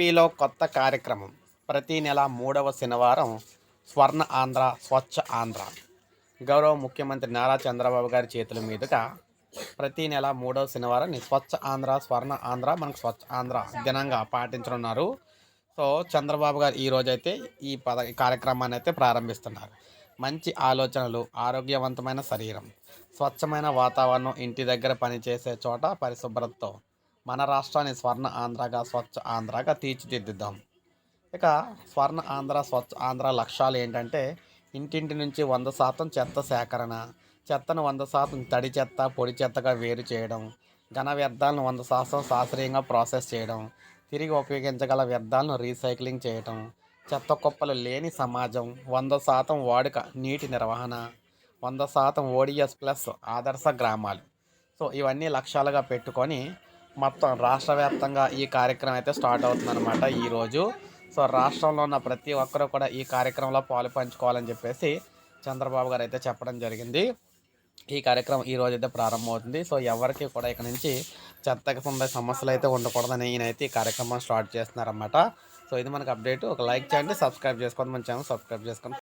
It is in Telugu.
ఏపీలో కొత్త కార్యక్రమం. ప్రతి నెల మూడవ శనివారం స్వర్ణ ఆంధ్ర స్వచ్ఛ ఆంధ్ర. గౌరవ ముఖ్యమంత్రి నారా చంద్రబాబు గారి చేతుల మీదుగా ప్రతి నెల మూడవ శనివారం స్వచ్ఛ ఆంధ్ర స్వర్ణ ఆంధ్ర మనకు స్వచ్ఛ ఆంధ్ర దినంగా పాటించనున్నారు. సో చంద్రబాబు గారు ఈరోజు అయితే ఈ పద కార్యక్రమాన్ని అయితే ప్రారంభిస్తున్నారు. మంచి ఆలోచనలు ఆరోగ్యవంతమైన శరీరం స్వచ్ఛమైన వాతావరణం ఇంటి దగ్గర పనిచేసే చోట పరిశుభ్రతతో మన రాష్ట్రాన్ని స్వర్ణ ఆంధ్రగా స్వచ్ఛ ఆంధ్రగా తీర్చిదిద్దుదాం. ఇక స్వర్ణ ఆంధ్ర స్వచ్ఛ ఆంధ్ర లక్ష్యాలు ఏంటంటే ఇంటింటి నుంచి వంద శాతం చెత్త సేకరణ చెత్తను వంద శాతం తడి చెత్త పొడి చెత్తగా వేరు చేయడం ఘన వ్యర్థాలను వంద శాతం శాస్త్రీయంగా ప్రాసెస్ చేయడం తిరిగి ఉపయోగించగల వ్యర్థాలను రీసైక్లింగ్ చేయడం చెత్త కుప్పలు లేని సమాజం వంద శాతం వాడుక నీటి నిర్వహణ వంద శాతం ఓడిఎస్ ప్లస్ ఆదర్శ గ్రామాలు. సో ఇవన్నీ లక్ష్యాలుగా పెట్టుకొని మొత్తం రాష్ట్ర వ్యాప్తంగా ఈ కార్యక్రమం అయితే స్టార్ట్ అవుతుందన్నమాట ఈరోజు. సో రాష్ట్రంలో ఉన్న ప్రతి ఒక్కరూ కూడా ఈ కార్యక్రమంలో పాలు పంచుకోవాలని చెప్పేసి చంద్రబాబు గారు అయితే చెప్పడం జరిగింది. ఈ కార్యక్రమం ఈ రోజు అయితే ప్రారంభమవుతుంది. సో ఎవరికి కూడా ఇక్కడ నుంచి చెత్తకి ఉండే సమస్యలు అయితే ఉండకూడదని ఈయనైతే ఈ కార్యక్రమం స్టార్ట్ చేస్తున్నారన్నమాట. సో ఇది మనకు అప్డేట్. ఒక లైక్ చేయండి సబ్స్క్రైబ్ చేసుకోండి. మన ఛానల్ సబ్స్క్రైబ్ చేసుకోండి